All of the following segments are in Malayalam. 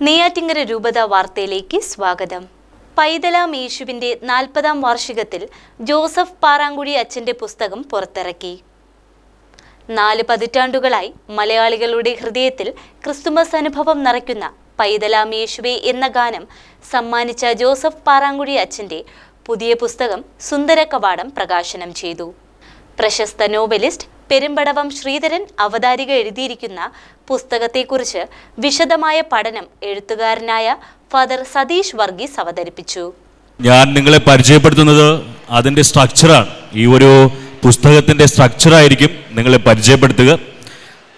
നെയ്യാറ്റിങ്കര രൂപത വാർത്തയിലേക്ക് സ്വാഗതം. പൈതലാം യേശുവിന്റെ നാൽപ്പതാം വാർഷികത്തിൽ ജോസഫ് പാറാങ്കുഴി അച്ഛന്റെ പുസ്തകം പുറത്തിറക്കി. നാല് പതിറ്റാണ്ടുകളായി മലയാളികളുടെ ഹൃദയത്തിൽ ക്രിസ്തുമസ് അനുഭവം നിറയ്ക്കുന്ന പൈതലാം യേശുവേ എന്ന ഗാനം സമ്മാനിച്ച ജോസഫ് പാറാങ്കുഴി അച്ഛന്റെ പുതിയ പുസ്തകം സുന്ദര കവാടം പ്രകാശനം ചെയ്തു. പ്രശസ്ത നോവലിസ്റ്റ് പെരുമ്പടവം ശ്രീധരൻ അവതാരിക എഴുതിയിരിക്കുന്ന പുസ്തകത്തെക്കുറിച്ച് വിശദമായ പഠനം എഴുത്തുകാരനായ ഫാദർ സതീഷ് വർഗീസ് അവതരിപ്പിച്ചു. ഞാൻ നിങ്ങളെ പരിചയപ്പെടുത്തുന്നത് അതിന്റെ സ്ട്രക്ചറാണ് ഈ ഒരു പുസ്തകത്തിന്റെ സ്ട്രക്ചറായിരിക്കും നിങ്ങളെ പരിചയപ്പെടുത്തുക.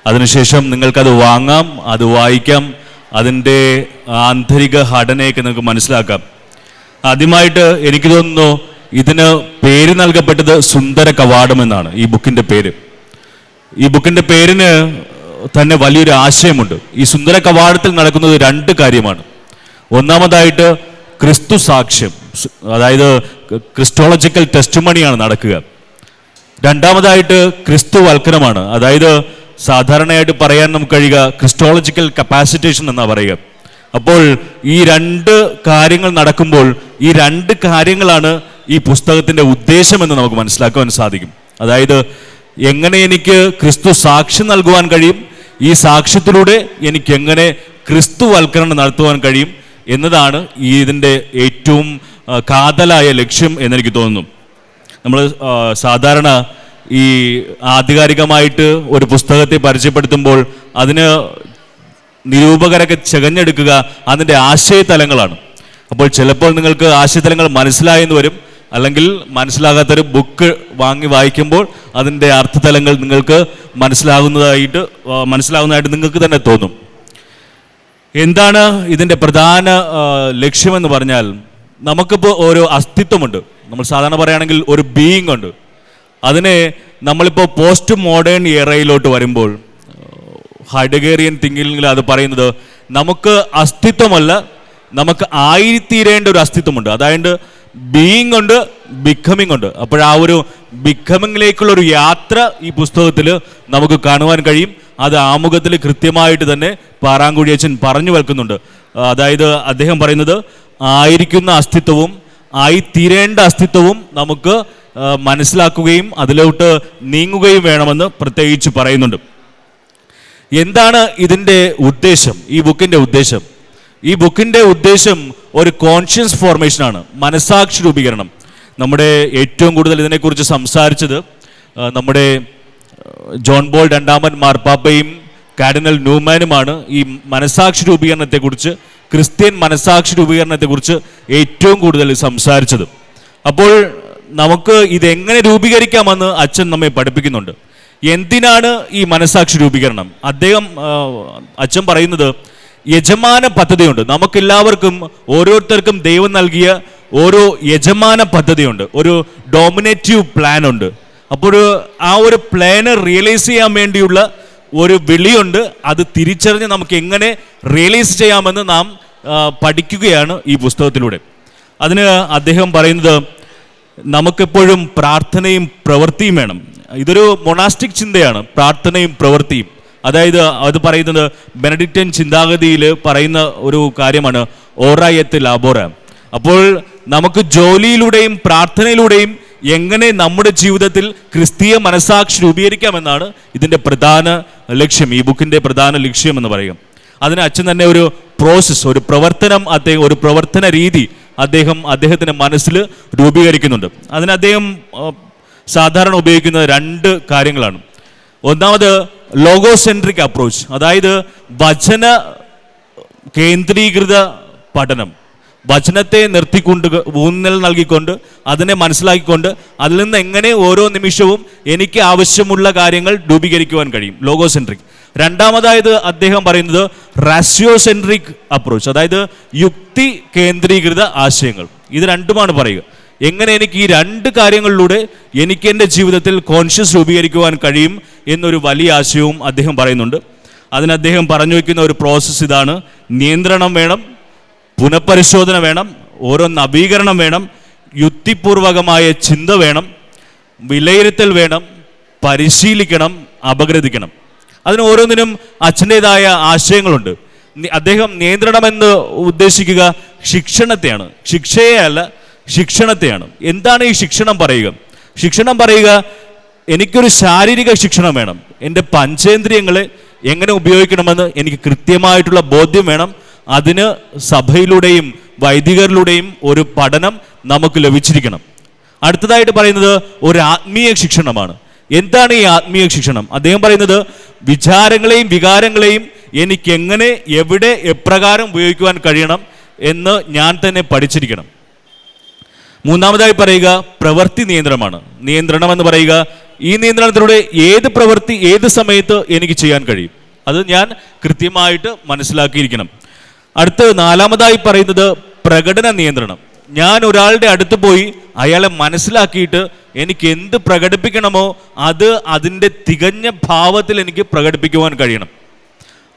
അതിനുശേഷം നിങ്ങൾക്കത് വാങ്ങാം അത് വായിക്കാം അതിന്റെ ആന്തരിക ഘടനയൊക്കെ നിങ്ങൾക്ക് മനസ്സിലാക്കാം. ആദ്യമായിട്ട് എനിക്ക് തോന്നുന്നു ഇതിന് പേര് നൽകപ്പെട്ടത് സുന്ദര കവാടം എന്നാണ് ഈ ബുക്കിന്റെ പേര്. ഈ ബുക്കിന്റെ പേരിന് തന്നെ വലിയൊരു ആശയമുണ്ട്. ഈ സുന്ദര കവാടത്തിൽ നടക്കുന്നത് രണ്ട് കാര്യമാണ്. ഒന്നാമതായിട്ട് ക്രിസ്തു സാക്ഷ്യം അതായത് ക്രിസ്റ്റോളജിക്കൽ ടെസ്റ്റുമണിയാണ് നടക്കുക. രണ്ടാമതായിട്ട് ക്രിസ്തു വൽക്കരമാണ് അതായത് സാധാരണയായിട്ട് പറയാൻ നമുക്ക് കഴിയുക ക്രിസ്റ്റോളജിക്കൽ കപ്പാസിറ്റേഷൻ എന്നാ പറയുക. അപ്പോൾ ഈ രണ്ട് കാര്യങ്ങൾ നടക്കുമ്പോൾ ഈ രണ്ട് കാര്യങ്ങളാണ് ഈ പുസ്തകത്തിന്റെ ഉദ്ദേശമെന്ന് നമുക്ക് മനസ്സിലാക്കുവാൻ സാധിക്കും. അതായത് എങ്ങനെ എനിക്ക് ക്രിസ്തു സാക്ഷി നൽകുവാൻ കഴിയും? ഈ സാക്ഷ്യത്തിലൂടെ എനിക്ക് എങ്ങനെ ക്രിസ്തു വൽക്കരണം നടത്തുവാൻ കഴിയും? എന്നതാണ് ഈ ഇതിന്റെ ഏറ്റവും കാതലായ ലക്ഷ്യം എന്നെനിക്ക് തോന്നുന്നു. നമ്മൾ സാധാരണ ഈ ആധികാരികമായിട്ട് ഒരു പുസ്തകത്തെ പരിചയപ്പെടുത്തുമ്പോൾ അതിന് നിരൂപകരൊക്കെ ചെകഞ്ഞെടുക്കുക അതിന്റെ ആശയതലങ്ങളാണ്. അപ്പോൾ ചിലപ്പോൾ നിങ്ങൾക്ക് ആശയതലങ്ങൾ മനസ്സിലായെന്ന് വരും. അല്ലെങ്കിൽ മനസ്സിലാകാത്തൊരു ബുക്ക് വാങ്ങി വായിക്കുമ്പോൾ അതിന്റെ അർത്ഥതലങ്ങൾ നിങ്ങൾക്ക് മനസ്സിലാകുന്നതായിട്ട് മനസ്സിലാകുന്നതായിട്ട് നിങ്ങൾക്ക് തന്നെ തോന്നും. എന്താണ് ഇതിന്റെ പ്രധാന ലക്ഷ്യമെന്ന് പറഞ്ഞാൽ നമുക്കിപ്പോൾ ഓരോ അസ്തിത്വമുണ്ട്. നമ്മൾ സാധാരണ പറയുകയാണെങ്കിൽ ഒരു ബീയിങ് ഉണ്ട്. അതിനെ നമ്മളിപ്പോൾ പോസ്റ്റ് മോഡേൺ ഇയറയിലോട്ട് വരുമ്പോൾ ഹൈഡഗേറിയൻ തിങ്കിങ്ങിൽ അത് പറയുന്നത് നമുക്ക് അസ്തിത്വമല്ല നമുക്ക് ആയിത്തീരേണ്ട ഒരു അസ്തിത്വമുണ്ട്. അതായത് ബീയിങ് ഉണ്ട് ബിക്കമിങ് ഉണ്ട് അപ്പോൾ ആ ഒരു ബിക്കമിങ്ങിലേക്കുള്ള ഒരു യാത്ര ഈ പുസ്തകത്തിൽ നമുക്ക് കാണുവാൻ കഴിയും. അത് ആമുഖത്തിൽ കൃത്യമായിട്ട് തന്നെ പാറാങ്കുഴി അച്ഛൻ പറഞ്ഞു വെക്കുന്നുണ്ട്. അതായത് അദ്ദേഹം പറയുന്നത് ആയിരിക്കുന്ന അസ്തിത്വവും ആയിത്തീരേണ്ട അസ്തിത്വവും നമുക്ക് മനസ്സിലാക്കുകയും അതിലോട്ട് നീങ്ങുകയും വേണമെന്ന് പ്രത്യേകിച്ച് പറയുന്നുണ്ട്. എന്താണ് ഇതിന്റെ ഉദ്ദേശം? ഈ ബുക്കിന്റെ ഉദ്ദേശം? ഈ ബുക്കിന്റെ ഉദ്ദേശം ഒരു കോൺഷ്യൻസ് ഫോർമേഷനാണ് മനസാക്ഷി രൂപീകരണം. നമ്മുടെ ഏറ്റവും കൂടുതൽ ഇതിനെക്കുറിച്ച് സംസാരിച്ചത് നമ്മുടെ ജോൺ ബോൾ രണ്ടാമൻ മാർപ്പാപ്പയും കാർഡിനൽ ന്യൂമാനുമാണ്. ഈ മനസാക്ഷി രൂപീകരണത്തെക്കുറിച്ച് ക്രിസ്ത്യൻ മനസാക്ഷി രൂപീകരണത്തെക്കുറിച്ച് ഏറ്റവും കൂടുതൽ സംസാരിച്ചത്. അപ്പോൾ നമുക്ക് ഇതെങ്ങനെ രൂപീകരിക്കാമെന്ന് അച്ഛൻ നമ്മെ പഠിപ്പിക്കുന്നുണ്ട്. എന്തിനാണ് ഈ മനസാക്ഷി രൂപീകരണം? അദ്ദേഹം അച്ഛൻ പറയുന്നത് യജമാന പദ്ധതിയുണ്ട്. നമുക്കെല്ലാവർക്കും ഓരോരുത്തർക്കും ദൈവം നൽകിയ ഓരോ യജമാന പദ്ധതിയുണ്ട്. ഒരു ഡോമിനേറ്റീവ് പ്ലാൻ ഉണ്ട്. അപ്പോൾ ആ ഒരു പ്ലാന് റിയലൈസ് ചെയ്യാൻ വേണ്ടിയുള്ള ഒരു വിളിയുണ്ട്. അത് തിരിച്ചറിഞ്ഞ് നമുക്ക് എങ്ങനെ റിയലൈസ് ചെയ്യാമെന്ന് നാം പഠിക്കുകയാണ് ഈ പുസ്തകത്തിലൂടെ. അതിന് അദ്ദേഹം പറയുന്നത് നമുക്കെപ്പോഴും പ്രാർത്ഥനയും പ്രവൃത്തിയും വേണം. ഇതൊരു മൊണാസ്റ്റിക് ചിന്തയാണ്. പ്രാർത്ഥനയും പ്രവൃത്തിയും. അതായത് അത് പറയുന്നത് ബെനഡിക്റ്റൻ ചിന്താഗതിയിൽ പറയുന്ന ഒരു കാര്യമാണ് ഓറായത്ത് ലാബോറ. അപ്പോൾ നമുക്ക് ജോലിയിലൂടെയും പ്രാർത്ഥനയിലൂടെയും എങ്ങനെ നമ്മുടെ ജീവിതത്തിൽ ക്രിസ്തീയ മനസാക്ഷി രൂപീകരിക്കാമെന്നാണ് ഇതിന്റെ പ്രധാന ലക്ഷ്യം ഈ ബുക്കിന്റെ പ്രധാന ലക്ഷ്യം എന്ന് പറയും. അതിന് അച്ഛൻ തന്നെ ഒരു പ്രോസസ്സ് ഒരു പ്രവർത്തനം അദ്ദേഹം ഒരു പ്രവർത്തന രീതി അദ്ദേഹം അദ്ദേഹത്തിന്റെ മനസ്സിൽ രൂപീകരിക്കുന്നുണ്ട്. അതിന് അദ്ദേഹം സാധാരണ ഉപയോഗിക്കുന്ന രണ്ട് കാര്യങ്ങളാണ്. ഒന്നാമത് ലോഗോസെൻട്രിക് അപ്രോച്ച് അതായത് വചന കേന്ദ്രീകൃത പഠനം. വചനത്തെ നിർത്തിക്കൊണ്ട് ഊന്നൽ നൽകിക്കൊണ്ട് അതിനെ മനസ്സിലാക്കിക്കൊണ്ട് അതിൽ നിന്ന് എങ്ങനെ ഓരോ നിമിഷവും എനിക്ക് ആവശ്യമുള്ള കാര്യങ്ങൾ രൂപീകരിക്കുവാൻ കഴിയും. ലോഗോ സെൻട്രിക് രണ്ടാമതായത് അദ്ദേഹം പറയുന്നത് റാഷ്യോസെൻട്രിക് അപ്രോച്ച് അതായത് യുക്തി കേന്ദ്രീകൃത ആശയങ്ങൾ. ഇത് രണ്ടുമാണ് പറയുക. എങ്ങനെ എനിക്ക് ഈ രണ്ട് കാര്യങ്ങളിലൂടെ എനിക്ക് എന്റെ ജീവിതത്തിൽ കോൺഷ്യസ് രൂപീകരിക്കുവാൻ കഴിയും? എന്നൊരു വലിയ ആശയവും അദ്ദേഹം പറയുന്നുണ്ട്. അതിന് അദ്ദേഹം പറഞ്ഞു വയ്ക്കുന്ന ഒരു പ്രോസസ്സ് ഇതാണ്. നിയന്ത്രണം വേണം പുനഃപരിശോധന വേണം ഓരോ നവീകരണം വേണം യുക്തിപൂർവകമായ ചിന്ത വേണം വിലയിരുത്തൽ വേണം പരിശീലിക്കണം അപഗ്രഥിക്കണം. അതിന് ഓരോന്നിനും അച്ഛന്റെതായ ആശയങ്ങളുണ്ട്. അദ്ദേഹം നിയന്ത്രണമെന്ന് ഉദ്ദേശിക്കുക ശിക്ഷണത്തെയാണ്. ശിക്ഷയെ അല്ല ശിക്ഷണത്തെയാണ്. എന്താണ് ഈ ശിക്ഷണം പറയുക? ശിക്ഷണം പറയുക എനിക്കൊരു ശാരീരിക ശിക്ഷണം വേണം. എന്റെ പഞ്ചേന്ദ്രിയങ്ങളെ എങ്ങനെ ഉപയോഗിക്കണമെന്ന് എനിക്ക് കൃത്യമായിട്ടുള്ള ബോധ്യം വേണം. അതിന് സഭയിലൂടെയും വൈദികരിലൂടെയും ഒരു പഠനം നമുക്ക് ലഭിച്ചിരിക്കണം. അടുത്തതായിട്ട് പറയുന്നത് ഒരു ആത്മീയ ശിക്ഷണമാണ്. എന്താണ് ഈ ആത്മീയ ശിക്ഷണം? അദ്ദേഹം പറയുന്നത് വിചാരങ്ങളെയും വികാരങ്ങളെയും എനിക്ക് എങ്ങനെ എവിടെ എപ്രകാരം ഉപയോഗിക്കുവാൻ കഴിയണം എന്ന് ഞാൻ തന്നെ പഠിച്ചിരിക്കണം. മൂന്നാമതായി പറയുക പ്രവൃത്തി നിയന്ത്രണമാണ്. നിയന്ത്രണം എന്ന് പറയുക ഈ നിയന്ത്രണത്തിലൂടെ ഏത് പ്രവൃത്തി ഏത് സമയത്ത് എനിക്ക് ചെയ്യാൻ കഴിയും? അത് ഞാൻ കൃത്യമായിട്ട് മനസ്സിലാക്കിയിരിക്കണം. അടുത്ത് നാലാമതായി പറയുന്നത് പ്രകടന നിയന്ത്രണം. ഞാൻ ഒരാളുടെ അടുത്ത് പോയി അയാളെ മനസ്സിലാക്കിയിട്ട് എനിക്ക് എന്ത് പ്രകടിപ്പിക്കണമോ അത് അതിന്റെ തികഞ്ഞ ഭാവത്തിൽ എനിക്ക് പ്രകടിപ്പിക്കുവാൻ കഴിയണം.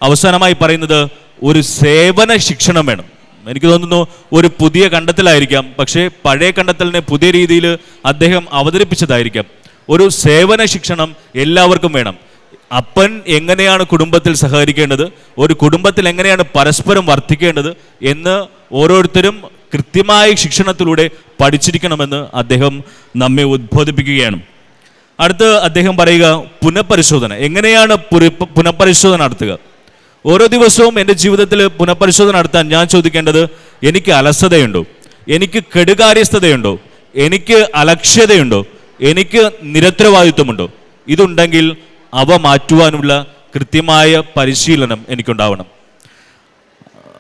അവസാനമായി പറയുന്നത് ഒരു സേവന ശിക്ഷണം വേണം. എനിക്ക് തോന്നുന്നു ഒരു പുതിയ കണ്ടെത്തലായിരിക്കാം. പക്ഷേ പഴയ കണ്ടെത്തലിനെ പുതിയ രീതിയിൽ അദ്ദേഹം അവതരിപ്പിച്ചതായിരിക്കാം. ഒരു സേവന ശിക്ഷണം എല്ലാവർക്കും വേണം. അപ്പൻ എങ്ങനെയാണ് കുടുംബത്തിൽ സഹകരിക്കേണ്ടത്? ഒരു കുടുംബത്തിൽ എങ്ങനെയാണ് പരസ്പരം വർദ്ധിക്കേണ്ടത് എന്ന് ഓരോരുത്തരും കൃത്യമായ ശിക്ഷണത്തിലൂടെ പഠിച്ചിരിക്കണമെന്ന് അദ്ദേഹം നമ്മെ ഉദ്ബോധിപ്പിക്കുകയാണ്. അടുത്ത് അദ്ദേഹം പറയുക പുനഃപരിശോധന. എങ്ങനെയാണ് പുരി- പുനഃപരിശോധന നടത്തുക? ഓരോ ദിവസവും എന്റെ ജീവിതത്തിൽ പുനഃപരിശോധന നടത്താൻ ഞാൻ ചോദിക്കേണ്ടത് എനിക്ക് അലസതയുണ്ടോ? എനിക്ക് കെടുകാര്യസ്ഥതയുണ്ടോ? എനിക്ക് അലക്ഷ്യതയുണ്ടോ? എനിക്ക് നിരത്തരവാദിത്വമുണ്ടോ ഇതുണ്ടെങ്കിൽ അവ മാറ്റുവാനുള്ള കൃത്യമായ പരിശീലനം എനിക്കുണ്ടാവണം.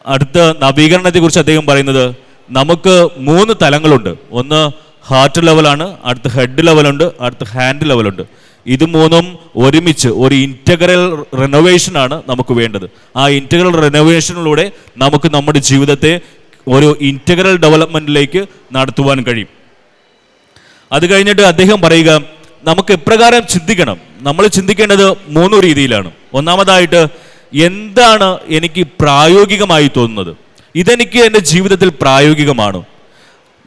അടുത്ത നവീകരണത്തെക്കുറിച്ച് അദ്ദേഹം പറയുന്നത് നമുക്ക് മൂന്ന് തലങ്ങളുണ്ട്. ഒന്ന് ഹാർട്ട് ലെവലാണ് അടുത്ത ഹെഡ് ലെവലുണ്ട് അടുത്ത ഹാൻഡ് ലെവലുണ്ട് ഇത് മൂന്നും ഒരുമിച്ച് ഒരു ഇന്റഗ്രൽ റെനോവേഷൻ ആണ് നമുക്ക് വേണ്ടത്. ആ ഇന്റഗ്രൽ റെനോവേഷനിലൂടെ നമുക്ക് നമ്മുടെ ജീവിതത്തെ ഒരു ഇന്റഗ്രൽ ഡെവലപ്മെന്റിലേക്ക് നടത്തുവാൻ കഴിയും. അത് കഴിഞ്ഞിട്ട് അദ്ദേഹം പറയുക നമുക്ക് എപ്രകാരം ചിന്തിക്കണം. നമ്മൾ ചിന്തിക്കേണ്ടത് മൂന്ന് രീതിയിലാണ്. ഒന്നാമതായിട്ട് എന്താണ് എനിക്ക് പ്രായോഗികമായി തോന്നുന്നത്? ഇതെനിക്ക് എന്റെ ജീവിതത്തിൽ പ്രായോഗികമാണ്.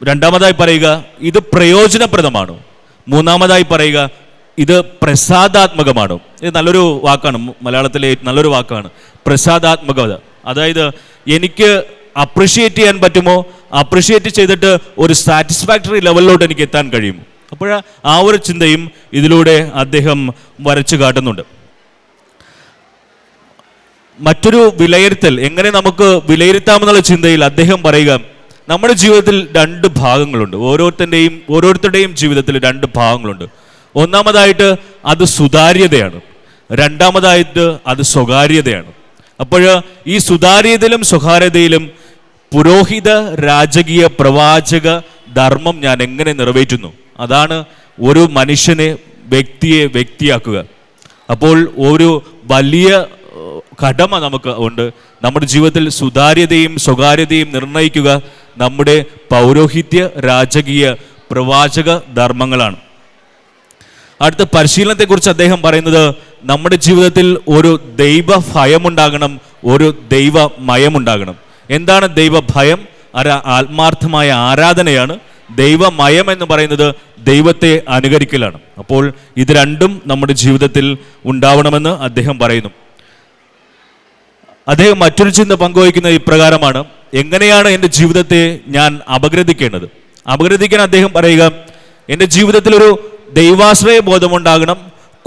രണ്ടാമതായി പറയുക ഇത് പ്രയോജനപ്രദമാണ്. മൂന്നാമതായി പറയുക ഇത് പ്രസാദാത്മകമാണ്. ഇത് നല്ലൊരു വാക്കാണ്. മലയാളത്തിലെ നല്ലൊരു വാക്കാണ്. പ്രസാദാത്മകത. അതായത് എനിക്ക് അപ്രിഷിയേറ്റ് ചെയ്യാൻ പറ്റുമോ? അപ്രിഷിയേറ്റ് ചെയ്തിട്ട് ഒരു സാറ്റിസ്ഫാക്ടറി ലെവലിലോട്ട് എനിക്ക് എത്താൻ കഴിയും. അപ്പോൾ ആ ഒരു ചിന്തയും ഇതിലൂടെ അദ്ദേഹം വരച്ചു കാട്ടുന്നുണ്ട്. മറ്റൊരു വിലയിരുത്തൽ എങ്ങനെ നമുക്ക് വിലയിരുത്താമെന്നുള്ള ചിന്തയിൽ അദ്ദേഹം പറയുക നമ്മുടെ ജീവിതത്തിൽ രണ്ട് ഭാഗങ്ങളുണ്ട്. ഓരോരുത്തരുടെയും ഓരോരുത്തരുടെയും ജീവിതത്തിൽ രണ്ട് ഭാഗങ്ങളുണ്ട്. ഒന്നാമതായിട്ട് അത് സുതാര്യതയാണ്. രണ്ടാമതായിട്ട് അത് സ്വകാര്യതയാണ്. അപ്പോൾ ഈ സുതാര്യതയിലും സ്വകാര്യതയിലും പുരോഹിത രാജകീയ പ്രവാചക ധർമ്മം ഞാൻ എങ്ങനെ നിറവേറ്റുന്നു? അതാണ് ഒരു മനുഷ്യനെ വ്യക്തിയെ വ്യക്തിയാക്കുക. അപ്പോൾ ഒരു വലിയ കടമ നമുക്ക് ഉണ്ട്. നമ്മുടെ ജീവിതത്തിൽ സുതാര്യതയും സ്വകാര്യതയും നിർണയിക്കുക നമ്മുടെ പൗരോഹിത്യ രാജകീയ പ്രവാചക ധർമ്മങ്ങളാണ്. അടുത്ത പരിശീലനത്തെക്കുറിച്ച് അദ്ദേഹം പറയുന്നത് നമ്മുടെ ജീവിതത്തിൽ ഒരു ദൈവ ഭയമുണ്ടാകണം ഒരു ദൈവ മയമുണ്ടാകണം എന്താണ് ദൈവഭയം? അര ആത്മാർത്ഥമായ ആരാധനയാണ്. ദൈവമയം എന്ന് പറയുന്നത് ദൈവത്തെ അനുകരിക്കലാണ്. അപ്പോൾ ഇത് രണ്ടും നമ്മുടെ ജീവിതത്തിൽ ഉണ്ടാവണമെന്ന് അദ്ദേഹം പറയുന്നു. അദ്ദേഹം മറ്റൊരു ചിന്ത പങ്കുവയ്ക്കുന്നത് ഇപ്രകാരമാണ് എങ്ങനെയാണ് എന്റെ ജീവിതത്തെ ഞാൻ അപഗ്രഥിക്കേണ്ടത്? അപഗ്രഥിക്കാൻ അദ്ദേഹം പറയുക എന്റെ ജീവിതത്തിൽ ഒരു ദൈവാശ്രയ ബോധമുണ്ടാകണം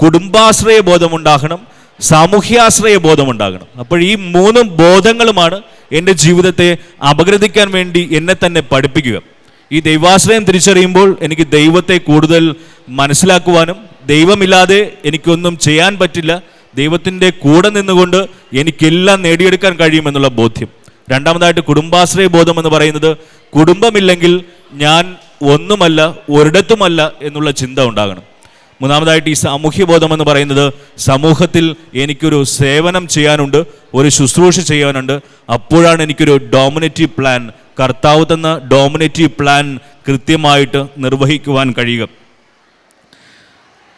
കുടുംബാശ്രയ ബോധമുണ്ടാകണം സാമൂഹ്യാശ്രയ ബോധമുണ്ടാകണം. അപ്പോൾ ഈ മൂന്ന് ബോധങ്ങളുമാണ് എന്റെ ജീവിതത്തെ അപഗ്രഥിക്കാൻ വേണ്ടി എന്നെ തന്നെ പഠിപ്പിക്കുക. ഈ ദൈവാശ്രയം തിരിച്ചറിയുമ്പോൾ എനിക്ക് ദൈവത്തെ കൂടുതൽ മനസ്സിലാക്കുവാനും ദൈവമില്ലാതെ എനിക്കൊന്നും ചെയ്യാൻ പറ്റില്ല. ദൈവത്തിന്റെ കൂടെ നിന്നുകൊണ്ട് എനിക്കെല്ലാം നേടിയെടുക്കാൻ കഴിയുമെന്നുള്ള ബോധ്യം. രണ്ടാമതായിട്ട് കുടുംബാശ്രയ ബോധം എന്ന് പറയുന്നത് കുടുംബമില്ലെങ്കിൽ ഞാൻ ഒന്നുമല്ല ഒരിടത്തുമല്ല എന്നുള്ള ചിന്ത ഉണ്ടാകണം. മൂന്നാമതായിട്ട് ഈ സാമൂഹ്യബോധം എന്ന് പറയുന്നത് സമൂഹത്തിൽ എനിക്കൊരു സേവനം ചെയ്യാനുണ്ട് ഒരു ശുശ്രൂഷ ചെയ്യാനുണ്ട്. അപ്പോഴാണ് എനിക്കൊരു ഡോമിനേറ്റീവ് പ്ലാൻ കർത്താവ് തന്ന ഡോമിനേറ്റീവ് പ്ലാൻ കൃത്യമായിട്ട് നിർവഹിക്കുവാൻ കഴിയുക.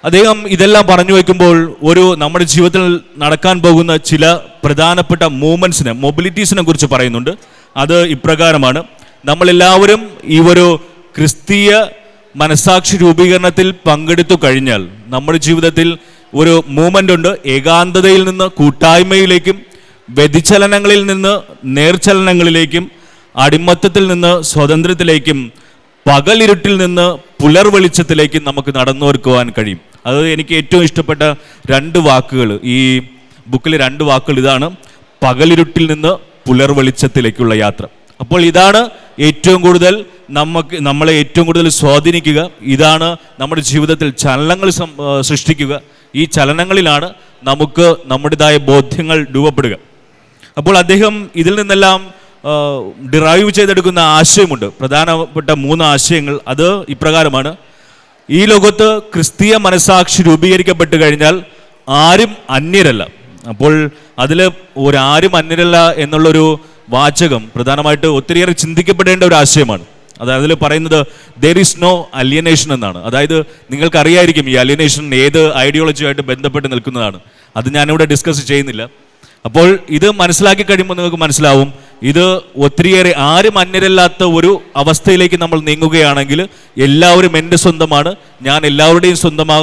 അദ്ദേഹം ഇതെല്ലാം പറഞ്ഞു വയ്ക്കുമ്പോൾ ഒരു നമ്മുടെ ജീവിതത്തിൽ നടക്കാൻ പോകുന്ന ചില പ്രധാനപ്പെട്ട മൂവ്മെന്റ്സിനെ മൊബിലിറ്റീസിനെ കുറിച്ച് പറയുന്നുണ്ട്. അത് ഇപ്രകാരമാണ്. നമ്മളെല്ലാവരും ഈ ഒരു ക്രിസ്തീയ മനസാക്ഷി രൂപീകരണത്തിൽ പങ്കെടുത്തു കഴിഞ്ഞാൽ നമ്മുടെ ജീവിതത്തിൽ ഒരു മൂമെന്റ് ഉണ്ട്. ഏകാന്തതയിൽ നിന്ന് കൂട്ടായ്മയിലേക്കും വ്യതിചലനങ്ങളിൽ നിന്ന് നേർചലനങ്ങളിലേക്കും അടിമത്തത്തിൽ നിന്ന് സ്വാതന്ത്ര്യത്തിലേക്കും പകലിരുട്ടിൽ നിന്ന് പുലർ വെളിച്ചത്തിലേക്ക് നമുക്ക് നടന്നോർക്കുവാൻ കഴിയും. അത് എനിക്ക് ഏറ്റവും ഇഷ്ടപ്പെട്ട രണ്ട് വാക്കുകൾ. ഈ ബുക്കിലെ രണ്ട് വാക്കുകൾ ഇതാണ്. പകലിരുട്ടിൽ നിന്ന് പുലർ വെളിച്ചത്തിലേക്കുള്ള യാത്ര. അപ്പോൾ ഇതാണ് ഏറ്റവും കൂടുതൽ നമുക്ക് നമ്മളെ ഏറ്റവും കൂടുതൽ സ്വാധീനിക്കുക. ഇതാണ് നമ്മുടെ ജീവിതത്തിൽ ചലനങ്ങൾ സൃഷ്ടിക്കുക. ഈ ചലനങ്ങളിലാണ് നമുക്ക് നമ്മുടേതായ ബോധ്യങ്ങൾ രൂപപ്പെടുക. അപ്പോൾ അദ്ദേഹം ഇതിൽ നിന്നെല്ലാം ഡിറൈവ് ചെയ്തെടുക്കുന്ന ആശയമുണ്ട്. പ്രധാനപ്പെട്ട മൂന്ന് ആശയങ്ങൾ അത് ഇപ്രകാരമാണ്. ഈ ലോകത്ത് ക്രിസ്തീയ മനസാക്ഷി രൂപീകരിക്കപ്പെട്ട് കഴിഞ്ഞാൽ ആരും അന്യരല്ല. അപ്പോൾ അതിൽ ഒരാരും അന്യരല്ല എന്നുള്ളൊരു വാചകം പ്രധാനമായിട്ട് ഒത്തിരിയേറെ ചിന്തിക്കപ്പെടേണ്ട ഒരു ആശയമാണ്. അതായത് അതിൽ പറയുന്നത് ദർ ഈസ് നോ അലിയനേഷൻ എന്നാണ്. അതായത് നിങ്ങൾക്ക് അറിയായിരിക്കും ഈ അലിയനേഷൻ ഏത് ഐഡിയോളജിയുമായിട്ട് ബന്ധപ്പെട്ട് നിൽക്കുന്നതാണ്. അത് ഞാനിവിടെ ഡിസ്കസ് ചെയ്യുന്നില്ല. അപ്പോൾ ഇത് മനസ്സിലാക്കി കഴിയുമ്പോൾ നിങ്ങൾക്ക് മനസ്സിലാവും ഇത് ഒത്തിരിയേറെ ആരും അന്യരല്ലാത്ത ഒരു അവസ്ഥയിലേക്ക് നമ്മൾ നീങ്ങുകയാണെങ്കിൽ എല്ലാവരും എന്റെ സ്വന്തമാണ് ഞാൻ എല്ലാവരുടെയും സ്വന്തമാ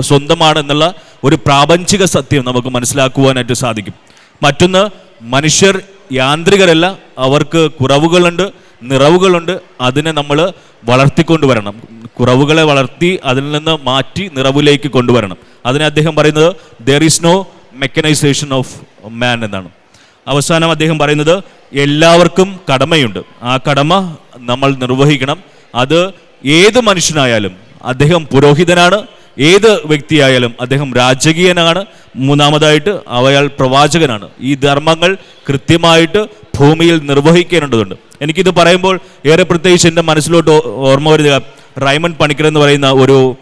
സ്വന്തമാണ് എന്നുള്ള ഒരു പ്രാപഞ്ചിക സത്യം നമുക്ക് മനസ്സിലാക്കുവാനായിട്ട് സാധിക്കും. മറ്റൊന്ന് മനുഷ്യർ യാന്ത്രികരല്ല അവർക്ക് കുറവുകളുണ്ട് നിറവുകളുണ്ട് അതിനെ നമ്മൾ വളർത്തിക്കൊണ്ടുവരണം. കുറവുകളെ വളർത്തി അതിൽ നിന്ന് മാറ്റി നിറവിലേക്ക് കൊണ്ടുവരണം. അതിനെ അദ്ദേഹം പറയുന്നത് there is no mechanisation of man എന്നാണ്. അവസാനം അദ്ദേഹം പറയുന്നത് എല്ലാവർക്കും കടമയുണ്ട്. ആ കടമ നമ്മൾ നിർവഹിക്കണം. അത് ഏത് മനുഷ്യനായാലും. അദ്ദേഹം പുരോഹിതനാണ് ഏത് വ്യക്തിയായാലും അദ്ദേഹം രാജകീയനാണ്. മൂന്നാമതായിട്ട് അവയാൾ പ്രവാചകനാണ്. ഈ ധർമ്മങ്ങൾ കൃത്യമായിട്ട് ഭൂമിയിൽ നിർവഹിക്കേണ്ടതുണ്ട്. എനിക്കിത് പറയുമ്പോൾ ഏറെ പ്രത്യേകിച്ച് എന്റെ മനസ്സിലോട്ട് ഓർമ്മ വരുക റൈമൺ പണിക്കർ എന്ന് പറയുന്ന ഒരു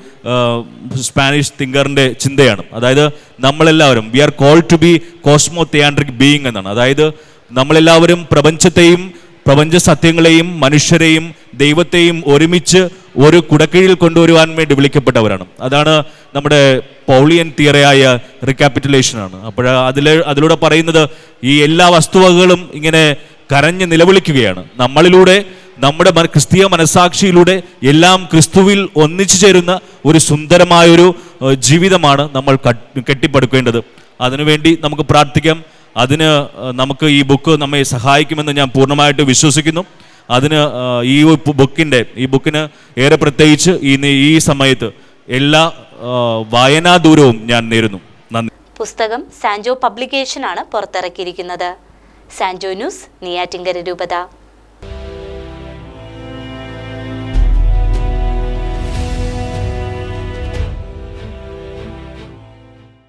സ്പാനിഷ് തിങ്കറിന്റെ ചിന്തയാണ്. അതായത് നമ്മളെല്ലാവരും we are call to be cosmotheandric being എന്നാണ്. അതായത് നമ്മളെല്ലാവരും പ്രപഞ്ചത്തെയും പ്രപഞ്ച സത്യങ്ങളെയും മനുഷ്യരെയും ദൈവത്തെയും ഒരുമിച്ച് ഒരു കുടക്കീഴിൽ കൊണ്ടുവരുവാൻ വേണ്ടി വിളിക്കപ്പെട്ടവരാണ്. അതാണ് നമ്മുടെ പൗളിയൻ തിയറയായ റിക്കാപ്പിറ്റുലേഷനാണ് അപ്പോൾ അതിൽ അതിലൂടെ പറയുന്നത് ഈ എല്ലാ വസ്തുവകകളും ഇങ്ങനെ കരഞ്ഞ് നിലവിളിക്കുകയാണ്. നമ്മളിലൂടെ നമ്മുടെ ക്രിസ്തീയ മനസാക്ഷിയിലൂടെ എല്ലാം ക്രിസ്തുവിൽ ഒന്നിച്ചു ചേരുന്ന ഒരു സുന്ദരമായൊരു ജീവിതമാണ് നമ്മൾ കട്ട്- കെട്ടിപ്പടുക്കേണ്ടത്. അതിനുവേണ്ടി നമുക്ക് പ്രാർത്ഥിക്കാം. അതിന് നമുക്ക് ഈ ബുക്ക് നമ്മെ സഹായിക്കുമെന്ന് ഞാൻ പൂർണമായിട്ട് വിശ്വസിക്കുന്നു. അതിന് ഈ ബുക്കിന്റെ ഈ ബുക്കിന് ഏറെ പ്രത്യേകിച്ച് ഈ ഈ സമയത്ത് എല്ലാ വായനാ ദൂരവും ഞാൻ നേരുന്നു. നന്ദി. പുസ്തകം സാൻജോ പബ്ലിക്കേഷനാണ് പുറത്തിറക്കിയിരിക്കുന്നത്. സാൻജോ ന്യൂസ് നെയ്യാറ്റിങ്കര രൂപത.